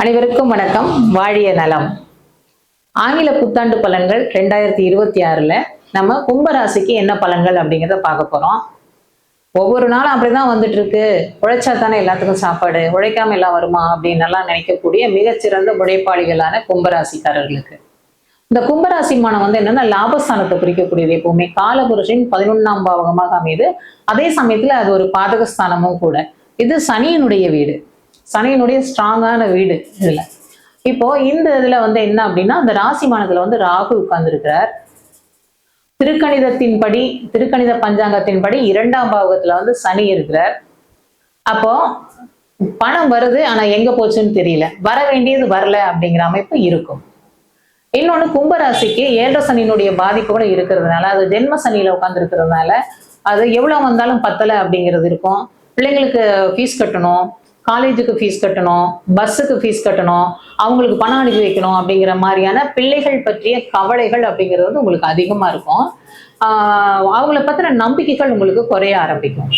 அனைவருக்கும் வணக்கம். வாழிய நலம். ஆங்கில புத்தாண்டு பலன்கள் ரெண்டாயிரத்தி இருபத்தி ஆறுல நம்ம கும்பராசிக்கு என்ன பலன்கள் அப்படிங்கிறத பார்க்க போறோம். ஒவ்வொரு நாளும் அப்படிதான் வந்துட்டு இருக்கு உழைச்சா தானே எல்லாத்துக்கும் சாப்பாடு உழைக்காம எல்லாம் வருமா அப்படின்னு எல்லாம் நினைக்கக்கூடிய மிகச்சிறந்த உழைப்பாளிகளான கும்பராசிக்காரர்களுக்கு. இந்த கும்பராசி மானம் வந்து என்னன்னா லாபஸ்தானத்தை குறிக்கக்கூடியது எப்பவுமே. காலபுருஷன் பதினொன்னாம் பாவகமாக அமையுது. அதே சமயத்துல அது ஒரு பாதகஸ்தானமும் கூட. இது சனியினுடைய வீடு. சனியினுடைய ஸ்ட்ராங்கான வீடு இதுல. இப்போ இந்த இதுல வந்து என்ன அப்படின்னா அந்த ராசிமானத்துல வந்து ராகு உட்கார்ந்துருக்கிறார். திருக்கணிதத்தின்படி திருக்கணித பஞ்சாங்கத்தின்படி இரண்டாம் பாவகத்துல வந்து சனி இருக்கிறார். அப்போ பணம் வருது ஆனா எங்க போச்சுன்னு தெரியல. வர வேண்டியது வரல அப்படிங்கிற அமைப்பு இருக்கும். இன்னொன்னு கும்பராசிக்கு ஏழரை சனியினுடைய பாதிப்பு கூட இருக்கிறதுனால அது ஜென்ம சனியில உட்கார்ந்து இருக்கிறதுனால அது எவ்வளவு வந்தாலும் பத்தலை அப்படிங்கிறது இருக்கும். பிள்ளைங்களுக்கு ஃபீஸ் கட்டணும். காலேஜுக்கு ஃபீஸ் கட்டணும் பஸ்ஸுக்கு ஃபீஸ் கட்டணும் அவங்களுக்கு பணம் அனுப்பி வைக்கணும் அப்படிங்கிற மாதிரியான பிள்ளைகள் பற்றிய கவலைகள் அப்படிங்கிறது வந்து உங்களுக்கு அதிகமாக இருக்கும். ஆஹ் அவங்கள பத்தின நம்பிக்கைகள் உங்களுக்கு குறைய ஆரம்பிக்கும்.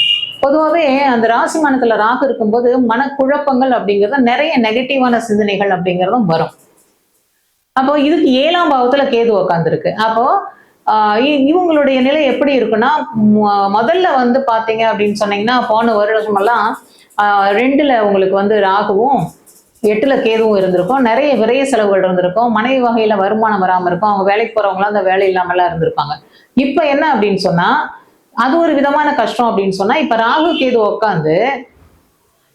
பொதுவாகவே அந்த ராசிமானத்துல ராகு இருக்கும்போது மனக்குழப்பங்கள் அப்படிங்கிறது நிறைய நெகட்டிவான சிந்தனைகள் அப்படிங்கிறதும் வரும். அப்போ இதுக்கு ஏழாம் பாவத்துல கேது உக்காந்துருக்கு. அப்போ இவங்களுடைய நிலை எப்படி இருக்குன்னா முதல்ல வந்து பாத்தீங்க அப்படின்னு சொன்னீங்கன்னா போன வருடமெல்லாம் ஆஹ் ரெண்டுல உங்களுக்கு வந்து ராகுவும் எட்டுல கேதுவும் இருந்திருக்கும். நிறைய விரைய செலவுகள் இருந்திருக்கும். மனைவி வகையில வருமானம் வராம இருக்கும். அவங்க வேலைக்கு போறவங்களாம் அந்த வேலை இல்லாமலாம் இருந்திருப்பாங்க. இப்ப என்ன அப்படின்னு சொன்னா அது ஒரு விதமான கஷ்டம் அப்படின்னு சொன்னா இப்ப ராகு கேது உட்காந்து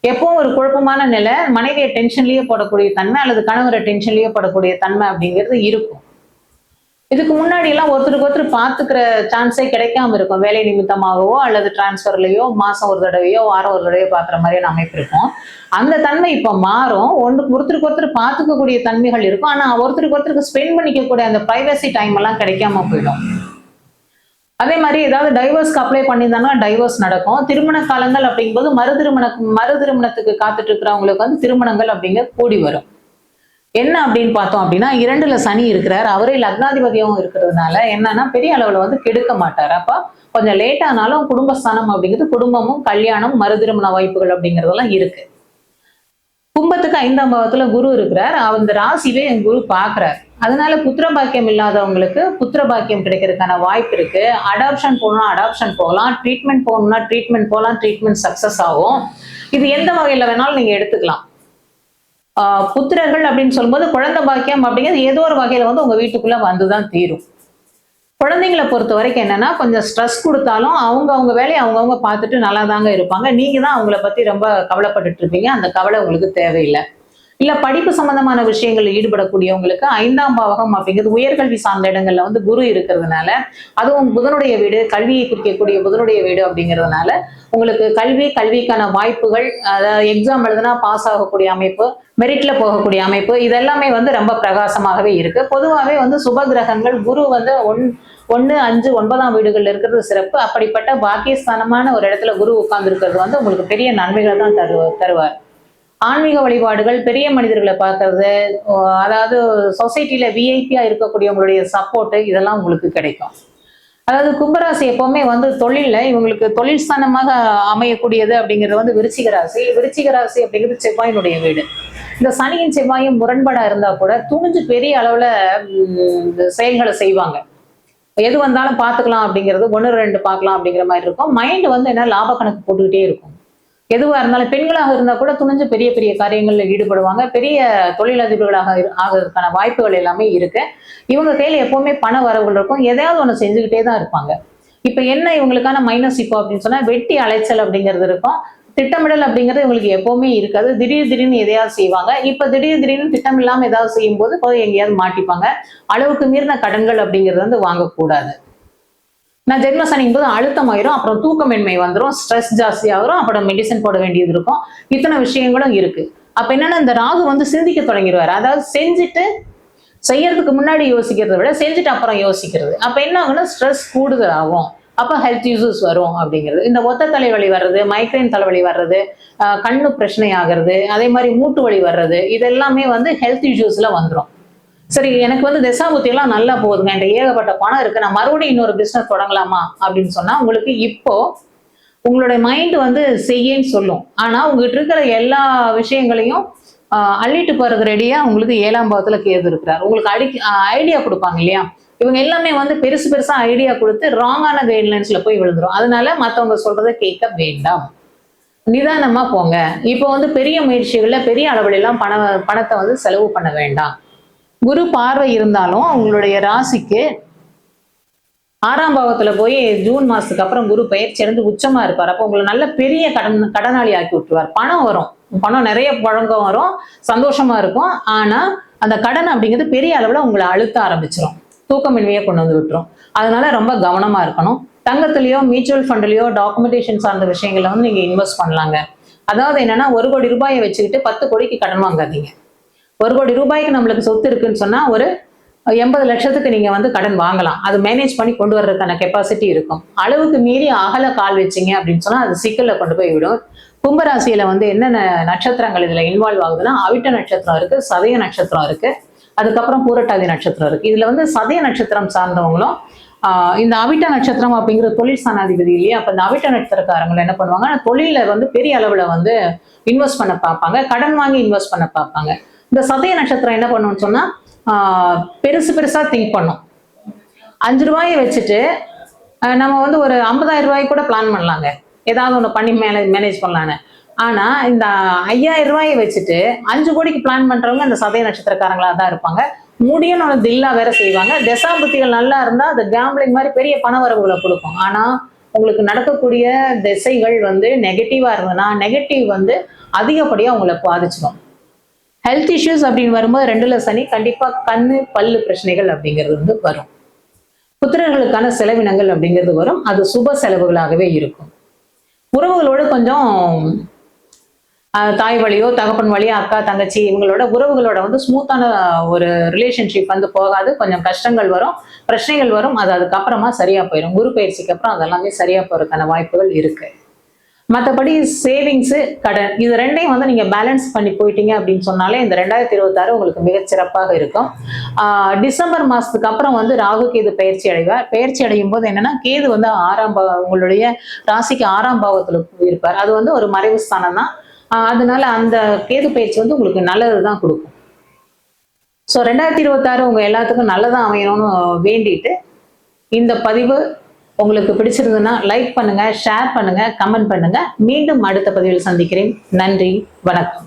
எப்பவும் ஒரு குழப்பமான நிலை. மனைவியை டென்ஷன்லயே போடக்கூடிய தன்மை அல்லது கணவரை டென்ஷன்லயே போடக்கூடிய தன்மை அப்படிங்கிறது இருக்கும். இதுக்கு முன்னாடி எல்லாம் ஒருத்தருக்கு ஒருத்தர் பார்த்துக்கிற சான்ஸே கிடைக்காம இருக்கும். வேலை நிமித்தமாகவோ அல்லது டிரான்ஸ்ஃபர்லயோ மாசம் ஒரு தடவையோ வாரம் ஒரு தடவையோ பார்க்குற மாதிரியான அமைப்பு இருக்கும் அந்த தன்மை இப்ப மாறும். ஒன்று ஒருத்தருக்கு ஒருத்தர் பார்த்துக்கக்கூடிய தன்மைகள் இருக்கும். ஆனா ஒருத்தருக்கு ஒருத்தருக்கு ஸ்பெண்ட் பண்ணிக்கக்கூடிய அந்த பிரைவசி டைம் எல்லாம் கிடைக்காம போயிடும். அதே மாதிரி ஏதாவது டைவர்ஸ்க்கு அப்ளை பண்ணியிருந்தாங்கன்னா டைவர்ஸ் நடக்கும். திருமண காலங்கள் அப்படிங்கும்போது மறு திருமண மறு திருமணத்துக்கு காத்துட்டு இருக்கிறவங்களுக்கு வந்து திருமணங்கள் அப்படிங்கிறது கூடி வரும். என்ன அப்படின்னு பார்த்தோம் அப்படின்னா இரண்டுல சனி இருக்கிறார். அவரே லக்னாதிபதியாகவும் இருக்கிறதுனால என்னன்னா பெரிய அளவுல வந்து கெடுக்க மாட்டார். அப்ப கொஞ்சம் லேட்டானாலும் குடும்பஸ்தானம் அப்படிங்கிறது குடும்பமும் கல்யாணம் மறுதிருமண வாய்ப்புகள் அப்படிங்கிறதெல்லாம் இருக்கு. கும்பத்துக்கு ஐந்தாம் பாவத்துல குரு இருக்கிறார். அந்த ராசிவே என் குரு பாக்குறாரு அதனால புத்திர பாக்கியம் இல்லாதவங்களுக்கு புத்திர பாக்கியம் கிடைக்கிறதுக்கான வாய்ப்பு இருக்கு. அடாப்ஷன் போகணும்னா அடாப்ஷன் போகலாம். ட்ரீட்மெண்ட் போகணும்னா ட்ரீட்மெண்ட் போகலாம். ட்ரீட்மெண்ட் சக்சஸ் ஆகும். இது எந்த வகையில வேணாலும் நீங்க எடுத்துக்கலாம். புத்திரர்கள் அப்படின்னு சொல்லும்போது குழந்தை பாக்கியம் அப்படிங்கிறது ஏதோ ஒரு வகையில வந்து உங்க வீட்டுக்குள்ள வந்துதான் தீரும். குழந்தைங்களை பொறுத்த வரைக்கும் என்னன்னா கொஞ்சம் ஸ்ட்ரெஸ் கொடுத்தாலும் அவங்க அவங்க வேலையை அவங்கவுங்க பார்த்துட்டு நல்லா தாங்க இருப்பாங்க. நீங்க தான் அவங்கள பத்தி ரொம்ப கவலைப்பட்டுட்டு இருப்பீங்க. அந்த கவலை உங்களுக்கு தேவையில்லை. இல்ல படிப்பு சம்பந்தமான விஷயங்களில் ஈடுபடக்கூடியவங்களுக்கு ஐந்தாம் பாவகம் அப்படிங்கிறது உயர்கல்வி சார்ந்த இடங்கள்ல வந்து குரு இருக்கிறதுனால அதுவும் புதனுடைய வீடு கல்வியை குறிக்கக்கூடிய புதனுடைய வீடு அப்படிங்கிறதுனால உங்களுக்கு கல்வி கல்விக்கான வாய்ப்புகள் அதாவது எக்ஸாம் எழுதுனா பாஸ் ஆகக்கூடிய அமைப்பு மெரிட்ல போகக்கூடிய அமைப்பு இதெல்லாமே வந்து ரொம்ப பிரகாசமாகவே இருக்கு. பொதுவாகவே வந்து சுப கிரகங்கள் குரு வந்து ஒன் ஒன்று அஞ்சு ஒன்பதாம் வீடுகளில் இருக்கிறது சிறப்பு. அப்படிப்பட்ட பாக்கியஸ்தானமான ஒரு இடத்துல குரு உட்கார்ந்து இருக்கிறது வந்து உங்களுக்கு பெரிய நன்மைகளை தான் தரு தருவார். ஆன்மீக வழிபாடுகள் பெரிய மனிதர்களை பார்க்கறது அதாவது சொசைட்டியில விஐபியா இருக்கக்கூடியவங்களுடைய சப்போர்ட் இதெல்லாம் உங்களுக்கு கிடைக்கும். அதாவது கும்பராசி எப்பவுமே வந்து தொழில இவங்களுக்கு தொழில் ஸ்தானமாக அமையக்கூடியது அப்படிங்கிறது வந்து விருச்சிக ராசி. விருச்சிக ராசி அப்படிங்கிறது செவ்வாயினுடைய வீடு. இந்த சனியின் செவ்வாயும் முரண்பாடா இருந்தா கூட துணிஞ்சு பெரிய அளவுல இந்த செயல்களை செய்வாங்க. எது வந்தாலும் பார்த்துக்கலாம் அப்படிங்கிறது ஒன்று ரெண்டு பார்க்கலாம் அப்படிங்கிற மாதிரி இருக்கும். மைண்ட் வந்து என்ன? லாப கணக்கு போட்டுக்கிட்டே இருக்கும். எதுவாக இருந்தாலும் பெண்களாக இருந்தால் கூட துணிஞ்சு பெரிய பெரிய காரியங்களில் ஈடுபடுவாங்க. பெரிய தொழிலதிபர்களாக ஆகிறதுக்கான வாய்ப்புகள் எல்லாமே இருக்கு. இவங்க கையில் எப்பவுமே பண வரவுகள் இருக்கும். எதையாவது ஒன்று செஞ்சுக்கிட்டே தான் இருப்பாங்க. இப்போ என்ன இவங்களுக்கான மைனஸ் இப்போ அப்படின்னு சொன்னா வெட்டி அலைச்சல் அப்படிங்கிறது இருக்கும். திட்டமிடல் அப்படிங்கிறது இவங்களுக்கு எப்பவுமே இருக்காது. திடீர் திடீர்னு எதையாவது செய்வாங்க. இப்போ திடீர் திடீர்னு திட்டம் இல்லாமல் ஏதாவது செய்யும்போது போய் எங்கேயாவது மாட்டிப்பாங்க. அளவுக்கு மீறின கடன்கள் அப்படிங்கிறது வந்து வாங்கக்கூடாது. நான் ஜென்ம சனியும் போது அழுத்தமாயிரும் அப்புறம் தூக்கமின்மை வந்துடும் ஸ்ட்ரெஸ் ஜாஸ்தியாகிரும் அப்புறம் மெடிசன் போட வேண்டியது இருக்கும். இத்தனை விஷயங்களும் இருக்கு. அப்ப என்னன்னா இந்த ராகு வந்து சிந்திக்க தொடங்கிடுவார். அதாவது செஞ்சுட்டு செய்யறதுக்கு முன்னாடி யோசிக்கிறதை விட செஞ்சுட்டு அப்புறம் யோசிக்கிறது. அப்ப என்ன ஆகும்னா ஸ்ட்ரெஸ் கூடுதல் ஆகும் அப்ப ஹெல்த் இஷ்யூஸ் வரும் அப்படிங்கிறது. இந்த ஒத்த தலைவலி வர்றது மைக்ரைன் தலைவலி வர்றது கண்ணு பிரச்சனை ஆகிறது அதே மாதிரி மூட்டு வலி வர்றது இதெல்லாமே வந்து ஹெல்த் இஷ்யூஸ்ல வந்துடும் சரி எனக்கு வந்து திசாபுத்தி எல்லாம் நல்லா போகுதுங்க. என்கிட்ட ஏகப்பட்ட பணம் இருக்கு. நான் மறுபடியும் இன்னொரு பிசினஸ் தொடங்கலாமா? அப்படின்னு சொன்னா உங்களுக்கு இப்போ உங்களுடைய மைண்ட் வந்து செய்யன்னு சொல்லும். ஆனா உங்ககிட்ட இருக்கிற எல்லா விஷயங்களையும் அள்ளிட்டு போறதுக்கு ரெடியா உங்களுக்கு ஏழாம் பாவத்துல கேது இருக்கிறார். உங்களுக்கு அடி ஐடியா கொடுப்பாங்க இல்லையா? இவங்க எல்லாமே வந்து பெருசு பெருசா ஐடியா கொடுத்து ராங்கான கைட்லைன்ஸ்ல போய் விழுந்துரும். அதனால மத்தவங்க சொல்றதை கேட்க வேண்டாம். நிதானமா போங்க. இப்போ வந்து பெரிய முயற்சிகள்ல பெரிய அளவுல எல்லாம் பண பணத்தை வந்து செலவு பண்ண வேண்டாம். குரு பார்வை இருந்தாலும் உங்களுடைய ராசிக்கு ஆறாம் பாவத்துல போய் ஜூன் மாசத்துக்கு அப்புறம் குரு பயிற்சி அடைந்து உச்சமா இருப்பார். அப்போ உங்களை நல்ல பெரிய கடன் கடனாளி ஆக்கி விட்டுருவார். பணம் வரும். பணம் நிறைய பழங்கம் வரும். சந்தோஷமா இருக்கும். ஆனா அந்த கடன் அப்படிங்கிறது பெரிய அளவுல உங்களை அழுத்த ஆரம்பிச்சிடும் தூக்கமின்மையை கொண்டு வந்து விட்டுரும். அதனால ரொம்ப கவனமா இருக்கணும். தங்கத்திலயோ மியூச்சுவல் ஃபண்ட்லயோ டாக்குமெண்டேஷன் சார்ந்த விஷயங்கள்ல வந்து நீங்க இன்வெஸ்ட் பண்ணலாங்க. அதாவது என்னன்னா ஒரு கோடி ரூபாயை வச்சுக்கிட்டு பத்து கோடிக்கு கடன் வாங்காதீங்க. ஒரு கோடி ரூபாய்க்கு நம்மளுக்கு சொத்து இருக்குன்னு சொன்னா ஒரு எண்பது லட்சத்துக்கு நீங்க வந்து கடன் வாங்கலாம். அது மேனேஜ் பண்ணி கொண்டு வர்றதுக்கான கெப்பாசிட்டி இருக்கும். அளவுக்கு மீறி அகல கால் வச்சீங்க அப்படின்னு சொன்னா அது சிக்கல்ல கொண்டு போய் விடும். கும்பராசியில வந்து என்னென்ன நட்சத்திரங்கள் இதுல இன்வால்வ் ஆகுதுன்னா அவிட்ட நட்சத்திரம் இருக்கு சதய நட்சத்திரம் இருக்கு அதுக்கப்புறம் பூரட்டாதி நட்சத்திரம் இருக்கு. இதுல வந்து சதய நட்சத்திரம் சார்ந்தவங்களும் இந்த அவிட்ட நட்சத்திரம் அப்படிங்கிற தொழில் சாணாதிபதி இல்லையா? அப்ப இந்த அவிட்ட நட்சத்திரக்காரங்களை என்ன பண்ணுவாங்க தொழில வந்து பெரிய அளவுல வந்து இன்வெஸ்ட் பண்ண பார்ப்பாங்க. கடன் வாங்கி இன்வெஸ்ட் பண்ண பார்ப்பாங்க. இந்த சதய நட்சத்திரம் என்ன பண்ணும்னு சொன்னா பெருசு பெருசா திங்க் பண்ணும். அஞ்சு ரூபாயை வச்சுட்டு நம்ம வந்து ஒரு ஐம்பதாயிரம் ரூபாய்க்கு கூட பிளான் பண்ணலாங்க. ஏதாவது ஒன்று பண்ணி மேனேஜ் மேனேஜ் பண்ணலான்னு. ஆனா இந்த ஐயாயிரம் ரூபாயை வச்சுட்டு அஞ்சு கோடிக்கு பிளான் பண்றவங்க இந்த சதய நட்சத்திரக்காரங்களா தான் இருப்பாங்க. முடியும்னு தில்லா வேற செய்வாங்க. தசாபுத்திகள் நல்லா இருந்தா அது கேம்பிளிங் மாதிரி பெரிய பண வரவுகளை கொடுக்கும். ஆனா உங்களுக்கு நடக்கக்கூடிய திசைகள் வந்து நெகட்டிவா இருந்ததுன்னா நெகட்டிவ் வந்து அதிகப்படியா உங்களை பாதிச்சிடும். ஹெல்த் இஷ்யூஸ் அப்படின்னு வரும்போது ரெண்டுல சனி கண்டிப்பா கண்ணு பல்லு பிரச்சனைகள் அப்படிங்கிறது வந்து வரும். புத்திரர்களுக்கான செலவினங்கள் அப்படிங்கிறது வரும். அது சுப செலவுகளாகவே இருக்கும். உறவுகளோட கொஞ்சம் தாய் வழியோ தகப்பன் வழியோ அக்கா தங்கச்சி இவங்களோட உறவுகளோட வந்து ஸ்மூத்தான ஒரு ரிலேஷன்ஷிப் வந்து போகாது. கொஞ்சம் கஷ்டங்கள் வரும். பிரச்சனைகள் வரும். அது அதுக்கப்புறமா சரியா போயிடும். குரு பயிற்சிக்கு அப்புறம் அதெல்லாமே சரியா போறதுக்கான வாய்ப்புகள் இருக்கு. மற்றபடி சேவிங்ஸு கடன் இது ரெண்டையும் வந்து நீங்கள் பேலன்ஸ் பண்ணி போயிட்டீங்க அப்படின்னு சொன்னாலே இந்த ரெண்டாயிரத்தி இருபத்தாறு உங்களுக்கு மிகச்சிறப்பாக இருக்கும். டிசம்பர் மாதத்துக்கு அப்புறம் வந்து ராகு கேது பயிற்சி அடைவார். பயிற்சி அடையும் போது என்னென்னா கேது வந்து ஆறாம் பாவ உங்களுடைய ராசிக்கு ஆறாம் பாவத்தில் இருப்பார். அது வந்து ஒரு மறைவு ஸ்தானம் தான். அதனால அந்த கேது பயிற்சி வந்து உங்களுக்கு நல்லது தான் கொடுக்கும். ஸோ ரெண்டாயிரத்தி இருபத்தாறு உங்கள் எல்லாத்துக்கும் நல்லதாக அமையணும்னு வேண்டிட்டு இந்த பதிவு உங்களுக்கு பிடிச்சிருந்ததுன்னா லைக் பண்ணுங்க ஷேர் பண்ணுங்க கமெண்ட் பண்ணுங்க. மீண்டும் அடுத்த பதிவில் சந்திக்கிறேன். நன்றி வணக்கம்.